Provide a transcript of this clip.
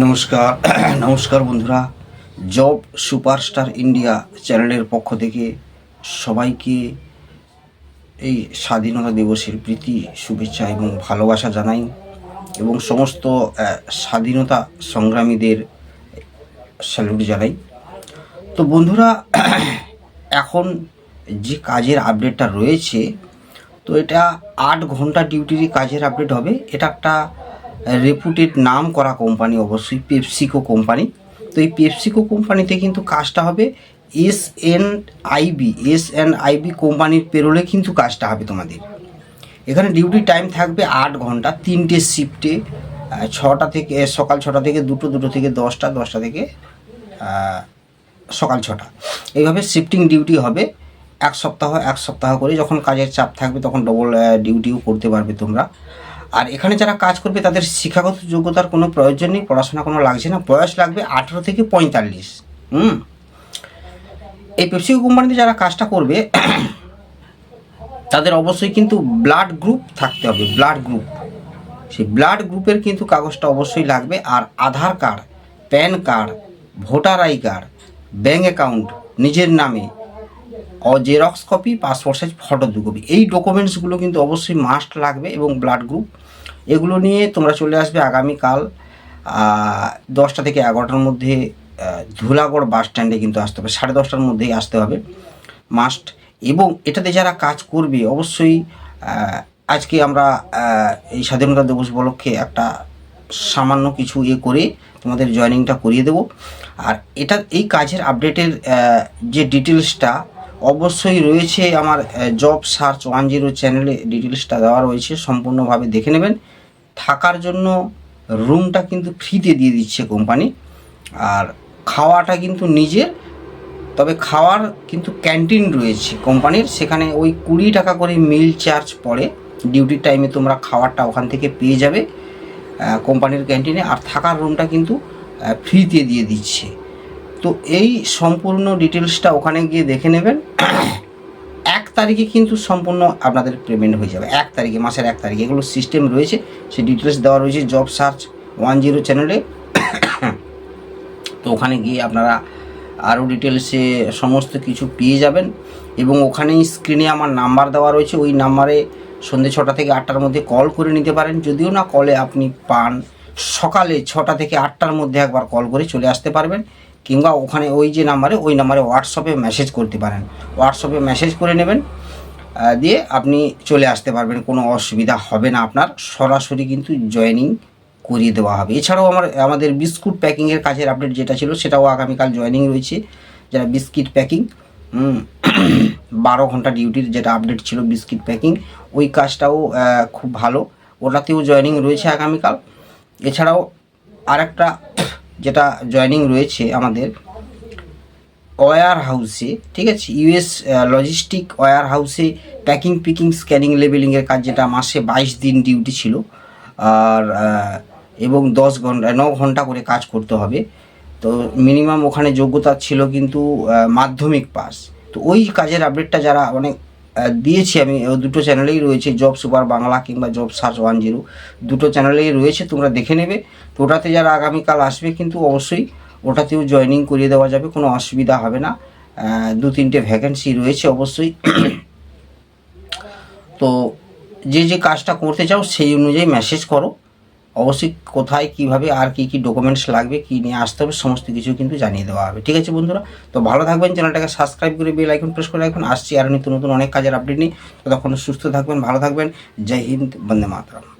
নমস্কার নমস্কার বন্ধুরা, জব সুপারস্টার ইন্ডিয়া চ্যানেলের পক্ষ থেকে সবাইকে এই স্বাধীনতা দিবসের প্রীতি, শুভেচ্ছা এবং ভালোবাসা জানাই এবং সমস্ত স্বাধীনতা সংগ্রামীদের স্যালুট জানাই। তো বন্ধুরা, এখন যে কাজের আপডেটটা রয়েছে, তো এটা আট ঘণ্টা ডিউটিরই কাজের আপডেট হবে। এটা একটা রেপুটেড নাম করা কোম্পানি অবশ্যই পেপসিকো কোম্পানি তো এই পেপসিকো কোম্পানিতে কিন্তু কাজটা হবে S N IB S N IB কোম্পানির পেরোলে কিন্তু কাজটা হবে তোমাদের। এখানে ডিউটি টাইম থাকবে আট ঘণ্টা, তিনটে শিফটে ছটা থেকে, সকাল ছটা থেকে দুটো দুটো থেকে দশটা দশটা থেকে সকাল ছটা। এইভাবে শিফটিং ডিউটি হবে। এক সপ্তাহ এক সপ্তাহ করে যখন কাজের চাপ থাকবে তখন ডবল ডিউটিও করতে পারবে তোমরা। আর এখানে যারা কাজ করবে, তাদের শিক্ষাগত যোগ্যতার কোনো প্রয়োজন নেই, পড়াশোনা কোনো লাগছে না। বয়স লাগবে আঠেরো থেকে পঁয়তাল্লিশ। হুম? এই পেপসিকো কোম্পানিতে যারা কাজটা করবে, তাদের অবশ্যই কিন্তু ব্লাড গ্রুপ থাকতে হবে ব্লাড গ্রুপ সেই ব্লাড গ্রুপের কিন্তু কাগজটা অবশ্যই লাগবে। আর Aadhaar card PAN card voter I card bank account নিজের নামে ও xerox copy passport size photo দু কপি এই ডকুমেন্টসগুলো কিন্তু অবশ্যই মাস্ট লাগবে এবং ব্লাড গ্রুপ এগুলো নিয়ে তোমরা চলে আসবে আগামীকাল দশটা থেকে এগারোটার মধ্যে ধুলাগড় বাস স্ট্যান্ডে কিন্তু আসতে হবে। সাড়ে দশটার মধ্যেই আসতে হবে। মাস্ট এবং এটাতে যারা কাজ করবে, অবশ্যই আজকে আমরা এই স্বাধীনতা দিবস উপলক্ষে একটা সামান্য কিছু ইয়ে করে তোমাদের জয়েনিংটা করিয়ে দেবো। আর এটা, এই কাজের আপডেটের যে ডিটেলসটা অবশ্যই রয়েছে আমার জব সার্চ ওয়ান জিরো চ্যানেলে ডিটেলসটা দেওয়া রয়েছে, সম্পূর্ণভাবে দেখে নেবেন। থাকার জন্য রুমটা কিন্তু ফ্রিতে দিয়ে দিচ্ছে কোম্পানি আর খাওয়াটা কিন্তু নিজের, তবে খাওয়ার কিন্তু ক্যান্টিন রয়েছে কোম্পানির সেখানে ওই কুড়ি টাকা করে মিল চার্জ পড়ে। ডিউটির টাইমে তোমরা খাবারটা ওখান থেকে পেয়ে যাবে কোম্পানির ক্যান্টিনে আর থাকার রুমটা কিন্তু ফ্রিতে দিয়ে দিচ্ছে। তো এই সম্পূর্ণ ডিটেলসটা ওখানে গিয়ে দেখে নেবেন। এক তারিখে কিন্তু সম্পূর্ণ আপনাদের পেমেন্ট হয়ে যাবে। এক তারিখে, মাসের এক তারিখে এগুলো সিস্টেম রয়েছে। সেই ডিটেলস দেওয়া রয়েছে জব সার্চ ওয়ান জিরো চ্যানেলে। তো ওখানে গিয়ে আপনারা আরও ডিটেলসে সমস্ত কিছু পেয়ে যাবেন। এবং ওখানেই স্ক্রিনে আমার নাম্বার দেওয়া রয়েছে। ওই নাম্বারে সন্ধ্যে ছটা থেকে আটটার মধ্যে কল করে নিতে পারেন। যদিও না কলে আপনি পান সকালে ছটা থেকে আটটার মধ্যে একবার কল করে চলে আসতে পারবেন, কিংবা ওখানে ওই যে নাম্বারে ওই নাম্বারে হোয়াটসঅ্যাপে মেসেজ করতে পারেন। হোয়াটসঅ্যাপে মেসেজ করে নেবেন দিয়ে আপনি চলে আসতে পারবেন, কোনো অসুবিধা হবে না আপনার। সরাসরি কিন্তু জয়েনিং করিয়ে দেওয়া হবে। এছাড়াও আমার, আমাদের বিস্কুট প্যাকিংয়ের কাজের আপডেট যেটা ছিল, সেটাও আগামীকাল জয়েনিং রয়েছে। যারা বিস্কিট প্যাকিং বারো ঘণ্টা ডিউটির যেটা আপডেট ছিল বিস্কিট প্যাকিং ওই কাজটাও খুব ভালো। ওটাতেও জয়েনিং রয়েছে আগামীকাল। এছাড়াও আরেকটা যেটা জয়েনিং রয়েছে আমাদের ওয়ার হাউসে, ঠিক আছে? ইউএস লজিস্টিক ওয়ার হাউসে প্যাকিং পিকিং স্ক্যানিং লেবেলিংয়ের কাজ যেটা মাসে বাইশ দিন ডিউটি ছিল। আর এবং দশ ঘণ্টা, ন ঘণ্টা করে কাজ করতে হবে। তো মিনিমাম ওখানে যোগ্যতা ছিল কিন্তু মাধ্যমিক পাস তো ওই কাজের আপডেটটা যারা অনেক দিয়েছি আমি দুটো চ্যানেলেই রয়েছে, জব সুপার বাংলা কিংবা জব সার্চ ওয়ান জিরো। দুটো চ্যানেলেই রয়েছে, তোমরা দেখে নেবে। তো ওটাতে যারা আগামীকাল আসবে কিন্তু অবশ্যই ওটাতেও জয়নিং করিয়ে দেওয়া যাবে, কোনো অসুবিধা হবে না। দু তিনটে ভ্যাকেন্সি রয়েছে অবশ্যই। তো যে যে কাজটা করতে চাও সেই অনুযায়ী মেসেজ করো। অবশ্যই কোথায়, কীভাবে, আর কি কি ডকুমেন্টস লাগবে, কি নিয়ে আসতে হবে, সমস্ত কিছু কিন্তু জানিয়ে দেওয়া হবে। ঠিক আছে বন্ধুরা? তো ভালো থাকবেন, চ্যানেলটাকে সাবস্ক্রাইব করে বেল আইকন প্রেস করে রাখবেন। আসছি আর নতুন নতুন, অনেক কাজের আপডেট নিই তখন সুস্থ থাকবেন, ভালো থাকবেন। জয় হিন্দ, বন্দে মাতরম।